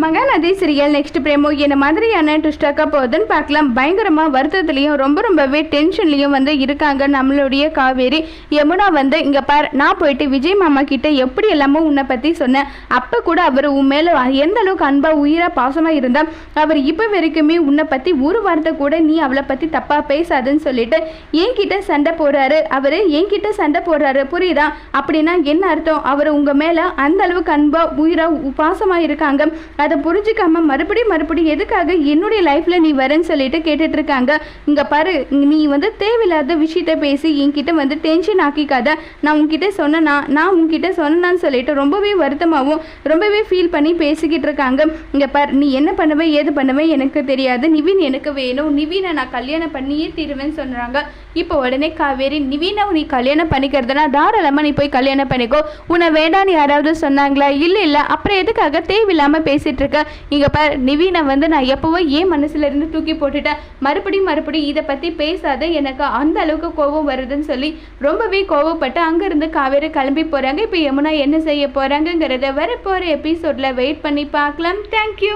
Mahanadi serial next பிரேமோ என்ன மாதிரியான ட்விஸ்டாக்க போகுதுன்னு பார்க்கலாம். பயங்கரமாக வருத்தத்துலேயும் ரொம்ப ரொம்பவே டென்ஷன்லேயும் வந்து இருக்காங்க நம்மளுடைய காவேரி. யமுனா வந்து இங்கே பார் நான் போயிட்டு விஜய் மாமா கிட்ட எப்படி எல்லாமோ உன்னை பற்றி சொன்னேன். அப்போ கூட அவர் உன் மேலே எந்த அளவுக்கு அன்பாக உயிராக பாசமாக இருந்தால் அவர் இப்போ வரைக்குமே உன்னை பற்றி ஒரு வார்த்தை கூட நீ அவளை பற்றி தப்பாக பேசாதுன்னு சொல்லிட்டு என்கிட்ட சண்டை போடுறாரு. அவர் என்கிட்ட சண்டை போடுறாரு. புரியுதா? அப்படின்னா என்ன அர்த்தம்? அவர் உங்கள் மேலே அந்த அளவுக்கு அன்பாக உயிராக பாசமாக இருக்காங்க. அதை புரிஞ்சுக்காம மறுபடியும் மறுபடியும் எதுக்காக என்னுடைய லைஃப்ல நீ வரேன்னு சொல்லிட்டு கேட்டுட்டு இருக்காங்க இங்க பாரு நீ வந்து தேவையில்லாத விஷயத்த பேசி என்கிட்ட வந்து டென்ஷன் ஆக்கிக்காத. நான் உன்கிட்ட சொன்னனா? நான் உன்கிட்ட சொன்னேன்னு சொல்லிட்டு ரொம்பவே வருத்தமாகவும் ரொம்பவே ஃபீல் பண்ணி பேசிக்கிட்டு இருக்காங்க இங்க பார் நீ என்ன பண்ணுவே ஏது பண்ணுவே எனக்கு தெரியாது. நிவின் எனக்கு வேணும். நிவினை நான் கல்யாணம் பண்ணியே தீருவேன்னு சொல்றாங்க. இப்போ உடனே காவேரி நிவினை நீ கல்யாணம் பண்ணிக்கிறதுனா தாராளமாக நீ போய் கல்யாணம் பண்ணிக்கோ. உன்னை வேண்டான்னு யாராவது சொன்னாங்களா? இல்லை இல்லை. அப்புறம் எதுக்காக தேவையில்லாமல் பேசிட்டு இருக்க இங்கே பார் நிவினை வந்து நான் எப்போவோ ஏன் மனசுல இருந்து தூக்கி போட்டுட்டேன்? மறுபடியும் மறுபடியும் இதை பற்றி பேசாத எனக்கு அந்த அளவுக்கு கோபம் வருதுன்னு சொல்லி ரொம்பவே கோவப்பட்டு அங்கேருந்து காவேரி கிளம்பி போகிறாங்க இப்போ யமுனா என்ன செய்ய போகிறாங்கங்கிறத வர போகிற எபிசோடில் வெயிட் பண்ணி பார்க்கலாம். தேங்க்யூ